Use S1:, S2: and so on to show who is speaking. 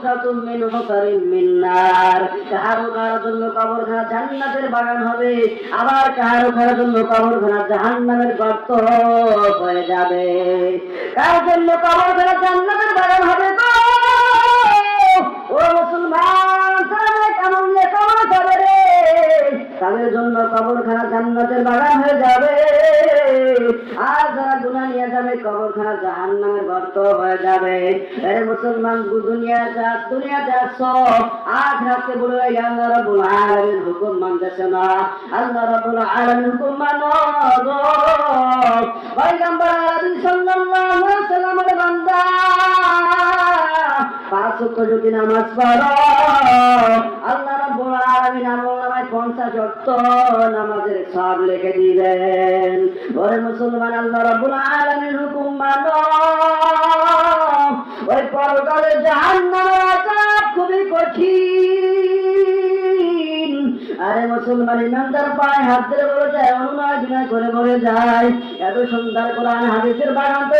S1: হুফরাতুম মিন মিন নার। জন্য কবরখানা জান্নাতের বাগান হবে, আবার জন্য জাহান্নামের গর্ত হয়ে যাবে। কার জন্য কবরখানা জান্নাতের বাগান হবে গো? ও মুসলমান তাহলে কেমন যাবে রে? তাদের জন্য কবরখানা জান্নাতের বাগান হয়ে যাবে? যাবে কবরখানা জাহান্নামের গর্ত হয়ে যাবে। আরে মুসলমান দুনিয়া যা দুনিয়াতে আসছো আজ রাতে বলে আল্লাহ রাব্বুল আলামিন হুকুম মানতেছে না। আল্লাহ রাব্বুল আলামিন হুকুম মানো গো। পয়গম্বর আলামিন সাল্লাল্লাহু আলাইহি সাল্লামের বান্দা, পাঁচ ওয়াক্ত যদি নামাজ পড়ো পঞ্চাশ ওয়াক্ত নামাজের সব লিখে দিবেন। মুসলমান, আল্লাহ রাব্বুল হুকুম মানো। ওই পরকালে খুবই কঠিন। আরে মুসলমান, ইমানদার পায় হাত ধরে বলে যায়, অনুনয় বিনয় করে বলে যায়। এত সুন্দর কোরআন, হাদিসের বাগান তো